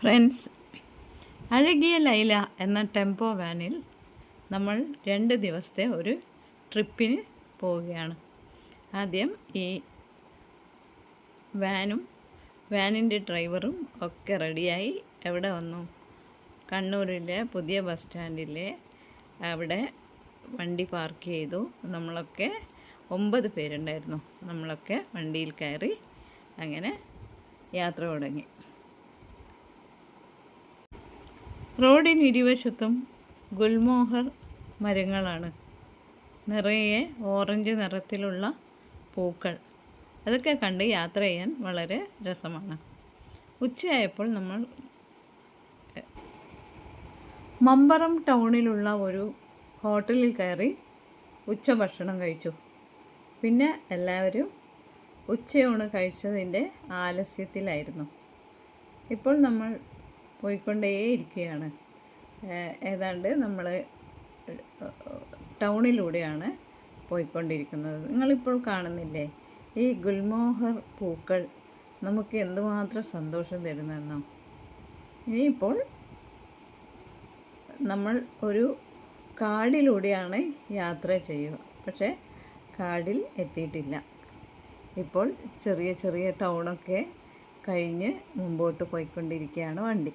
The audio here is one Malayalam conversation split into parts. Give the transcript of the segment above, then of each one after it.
ഫ്രണ്ട്സ് അഴകിയ ലൈല എന്ന ടെമ്പോ വാനിൽ നമ്മൾ രണ്ട് ദിവസത്തെ ഒരു ട്രിപ്പിന് പോവുകയാണ്. ആദ്യം ഈ വാനും വാനിന്റെ ഡ്രൈവറും ഒക്കെ റെഡിയായി എവിടെ വന്നു? കണ്ണൂരിലെ പുതിയ ബസ് സ്റ്റാൻഡിലെ അവിടെ വണ്ടി പാർക്ക് ചെയ്തു. നമ്മളൊക്കെ ഒമ്പത് പേരുണ്ടായിരുന്നു. നമ്മളൊക്കെ വണ്ടിയിൽ കയറി അങ്ങനെ യാത്ര തുടങ്ങി. റോഡിന് ഇരുവശത്തും ഗുൽമോഹർ മരങ്ങളാണ്. നിറയെ ഓറഞ്ച് നിറത്തിലുള്ള പൂക്കൾ. അതൊക്കെ കണ്ട് യാത്ര ചെയ്യാൻ വളരെ രസമാണ്. ഉച്ചയായപ്പോൾ നമ്മൾ മമ്പറം ടൗണിലുള്ള ഒരു ഹോട്ടലിൽ കയറി ഉച്ചഭക്ഷണം കഴിച്ചു. പിന്നെ എല്ലാവരും ഉച്ചയൂണ് കഴിച്ചതിന്റെ ആലസ്യത്തിലായിരുന്നു. ഇപ്പോൾ നമ്മൾ പോയിക്കൊണ്ടേയിരിക്കുകയാണ്. ഏതാണ്ട് നമ്മൾ ടൗണിലൂടെയാണ് പോയിക്കൊണ്ടിരിക്കുന്നത്. നിങ്ങളിപ്പോൾ കാണുന്നില്ലേ ഈ ഗുൽമോഹർ പൂക്കൾ നമുക്ക് എന്തുമാത്രം സന്തോഷം തരുന്നെന്നോ? ഇനിയിപ്പോൾ നമ്മൾ ഒരു കാടിലൂടെയാണ് യാത്ര ചെയ്യുക. പക്ഷേ കാടിൽ എത്തിയിട്ടില്ല. ഇപ്പോൾ ചെറിയ ചെറിയ ടൗണൊക്കെ കഴിഞ്ഞ് മുമ്പോട്ട് പോയിക്കൊണ്ടിരിക്കുകയാണ് വണ്ടി.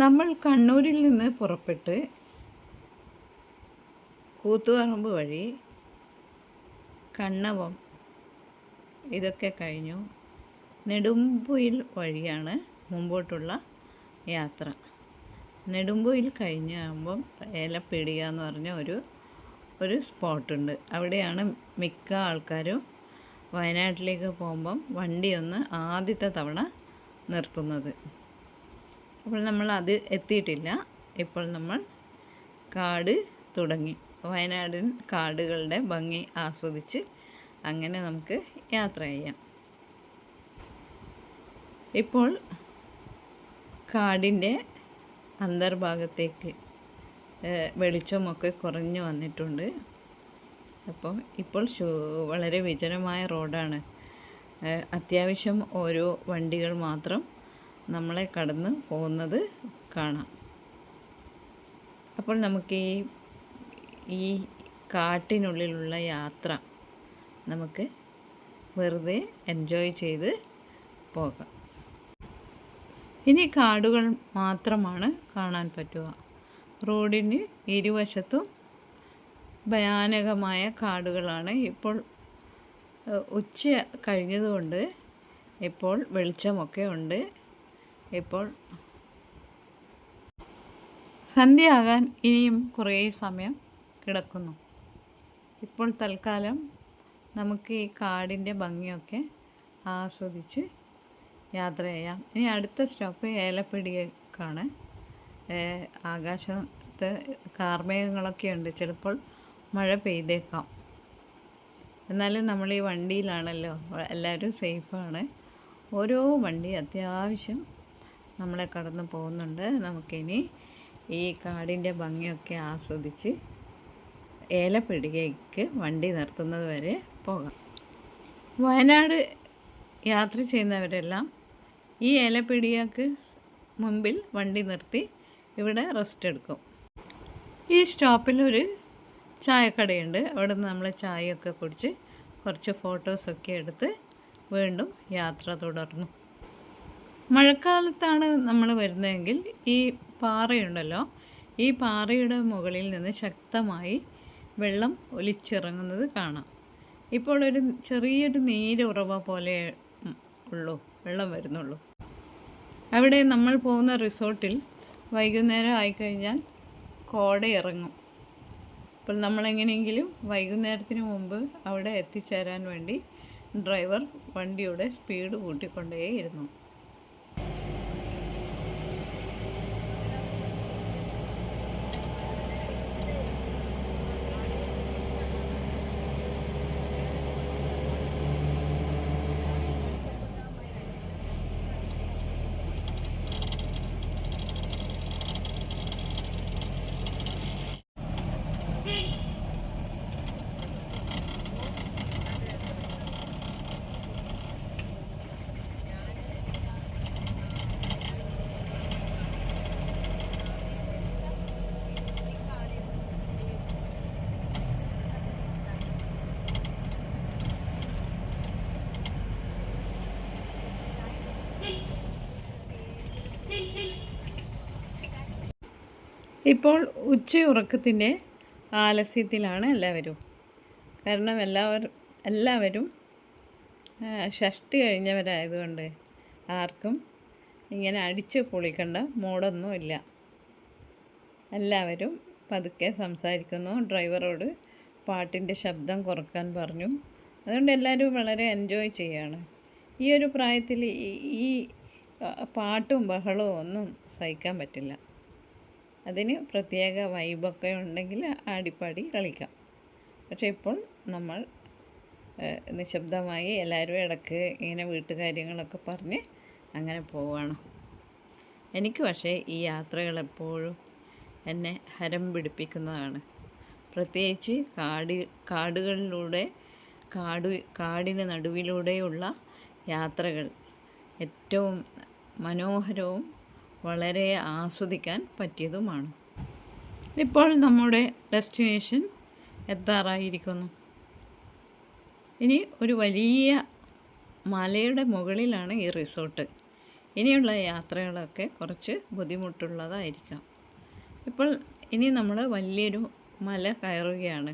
നമ്മൾ കണ്ണൂരിൽ നിന്ന് പുറപ്പെട്ട് കൂത്തുപറമ്പ് വഴി കണ്ണവം ഇതൊക്കെ കഴിഞ്ഞു. നെടുമ്പുയിൽ വഴിയാണ് മുമ്പോട്ടുള്ള യാത്ര. നെടുമ്പുയിൽ കഴിഞ്ഞാകുമ്പം ഏലപ്പീടിക എന്ന് പറഞ്ഞ ഒരു ഒരു സ്പോട്ടുണ്ട്. അവിടെയാണ് മിക്ക ആൾക്കാരും വയനാട്ടിലേക്ക് പോകുമ്പം വണ്ടിയൊന്ന് ആദ്യത്തെ തവണ നിർത്തുന്നത്. അപ്പോൾ നമ്മൾ അത് എത്തിയിട്ടില്ല. ഇപ്പോൾ നമ്മൾ കാട് തുടങ്ങി. വയനാടൻ കാടുകളുടെ ഭംഗി ആസ്വദിച്ച് അങ്ങനെ നമുക്ക് യാത്ര ചെയ്യാം. ഇപ്പോൾ കാടിന്റെ അന്തർഭാഗത്തേക്ക് വെളിച്ചമൊക്കെ കുറഞ്ഞു വന്നിട്ടുണ്ട്. അപ്പോൾ ഇപ്പോൾ വളരെ വിജനമായ റോഡാണ്. അത്യാവശ്യം ഓരോ വണ്ടികൾ മാത്രം നമ്മളെ കടന്ന് പോകുന്നത് കാണാം. അപ്പോൾ നമുക്ക് ഈ ഈ കാട്ടിനുള്ളിലുള്ള യാത്ര നമുക്ക് വെറുതെ എൻജോയ് ചെയ്ത് പോകാം. ഇനി കാടുകൾ മാത്രമാണ് കാണാൻ പറ്റുക. റോഡിന് ഇരുവശത്തും ഭയാനകമായ കാടുകളാണ്. ഇപ്പോൾ ഉച്ച കഴിഞ്ഞതുകൊണ്ട് ഇപ്പോൾ വെളിച്ചമൊക്കെ ഉണ്ട്. ഇപ്പോൾ സന്ധ്യയാകാൻ ഇനിയും കുറേ സമയം കിടക്കുന്നു. ഇപ്പോൾ തൽക്കാലം നമുക്ക് ഈ കാടിന്റെ ഭംഗിയൊക്കെ ആസ്വദിച്ച് യാത്ര ചെയ്യാം. ഇനി അടുത്ത സ്റ്റോപ്പ് ഏലപ്പിടിയേക്കാണ് ആകാശത്ത് കാർമേഘങ്ങളൊക്കെ ഉണ്ട്. ചിലപ്പോൾ മഴ പെയ്തേക്കാം. എന്നാലും നമ്മൾ ഈ വണ്ടിയിലാണല്ലോ. എല്ലാവരും സേഫാണ്. ഓരോ വണ്ടി അത്യാവശ്യം നമ്മളെ കടന്നു പോകുന്നുണ്ട്. നമുക്കിനി ഈ കാടിന്റെ ഭംഗിയൊക്കെ ആസ്വദിച്ച് ഏലപ്പിടികയ്ക്ക് വണ്ടി നിർത്തുന്നത് വരെ പോകാം. വയനാട് യാത്ര ചെയ്യുന്നവരെല്ലാം ഈ ഏലപ്പിടിയക്ക് മുമ്പിൽ വണ്ടി നിർത്തി ഇവിടെ റെസ്റ്റ് എടുക്കും. ഈ സ്റ്റോപ്പിലൊരു ചായക്കടയുണ്ട്. അവിടെ നിന്ന് നമ്മൾ ചായയൊക്കെ കുടിച്ച് കുറച്ച് ഫോട്ടോസൊക്കെ എടുത്ത് വീണ്ടും യാത്ര തുടർന്നു. മഴക്കാലത്താണ് നമ്മൾ വരുന്നതെങ്കിൽ ഈ പാറയുണ്ടല്ലോ ഈ പാറയുടെ മുകളിൽ നിന്ന് ശക്തമായി വെള്ളം ഒലിച്ചിറങ്ങുന്നത് കാണാം. ഇപ്പോൾ ഒരു ചെറിയൊരു നീരുറവ പോലെ ഉള്ളൂ വെള്ളം വരുന്നുള്ളൂ. അവിടെ നമ്മൾ പോകുന്ന റിസോർട്ടിൽ വൈകുന്നേരം ആയിക്കഴിഞ്ഞാൽ കോട ഇറങ്ങും. അപ്പോൾ നമ്മളെങ്ങനെയെങ്കിലും വൈകുന്നേരത്തിന് മുമ്പ് അവിടെ എത്തിച്ചേരാൻ വേണ്ടി ഡ്രൈവർ വണ്ടിയുടെ സ്പീഡ് കൂട്ടിക്കൊണ്ടേയിരുന്നു. ഇപ്പോൾ ഉച്ചയുറക്കത്തിന്റെ ആലസ്യത്തിലാണ് എല്ലാവരും. കാരണം എല്ലാവരും എല്ലാവരും ഷഷ്ടി കഴിഞ്ഞവരായതുകൊണ്ട് ആർക്കും ഇങ്ങനെ അടിച്ച് പൊളിക്കേണ്ട മൂടൊന്നുമില്ല എല്ലാവരും പതുക്കെ സംസാരിക്കുന്നു. ഡ്രൈവറോട് പാട്ടിന്റെ ശബ്ദം കുറയ്ക്കാൻ പറഞ്ഞു. അതുകൊണ്ട് എല്ലാവരും വളരെ എൻജോയ് ചെയ്യാണ്. ഈ ഒരു പ്രായത്തിൽ ഈ പാട്ടും ബഹളവും ഒന്നും സഹിക്കാൻ പറ്റില്ല. അതിന് പ്രത്യേക വൈബൊക്കെ ഉണ്ടെങ്കിൽ ആടിപ്പാടി കളിക്കാം. പക്ഷേ ഇപ്പോൾ നമ്മൾ നിശബ്ദമായി എല്ലാവരും ഇടയ്ക്ക് ഇങ്ങനെ വീട്ടുകാര്യങ്ങളൊക്കെ പറഞ്ഞ് അങ്ങനെ പോവാണ്. എനിക്ക് പക്ഷേ ഈ യാത്രകൾ എപ്പോഴും എന്നെ ഹരം പിടിപ്പിക്കുന്നതാണ്. പ്രത്യേകിച്ച് കാട് കാടുകളിലൂടെ കാട് കാടിന് നടുവിലൂടെയുള്ള യാത്രകൾ ഏറ്റവും മനോഹരവും വളരെ ആസ്വദിക്കാൻ പറ്റിയതുമാണ്. ഇപ്പോൾ നമ്മുടെ ഡെസ്റ്റിനേഷൻ എത്താറായിരിക്കുന്നു. ഇനി ഒരു വലിയ മലയുടെ മുകളിലാണ് ഈ റിസോർട്ട്. ഇനിയുള്ള യാത്രകളൊക്കെ കുറച്ച് ബുദ്ധിമുട്ടുള്ളതായിരിക്കാം. ഇപ്പോൾ ഇനി നമ്മൾ വലിയൊരു മല കയറുകയാണ്.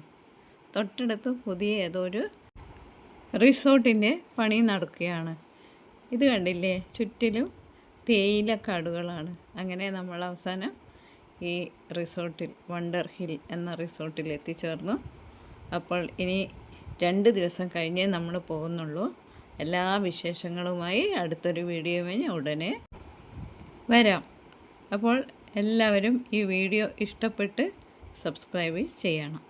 തൊട്ടടുത്ത് പുതിയ ഏതോ ഒരു റിസോർട്ടിന്റെ പണി നടക്കുകയാണ്. ഇത് കണ്ടില്ലേ? ചുറ്റിലും തേയിലക്കാടുകളാണ് അങ്ങനെ നമ്മൾ അവസാനം ഈ റിസോർട്ടിൽ വണ്ടർ ഹിൽ എന്ന റിസോർട്ടിൽ എത്തിച്ചേർന്നു. അപ്പോൾ ഇനി രണ്ട് ദിവസം കഴിഞ്ഞേ നമ്മൾ പോകുന്നുള്ളൂ. എല്ലാ വിശേഷങ്ങളുമായി അടുത്തൊരു വീഡിയോ കഴിഞ്ഞ് ഉടനെ വരാം. അപ്പോൾ എല്ലാവരും ഈ വീഡിയോ ഇഷ്ടപ്പെട്ട് സബ്സ്ക്രൈബ് ചെയ്യണം.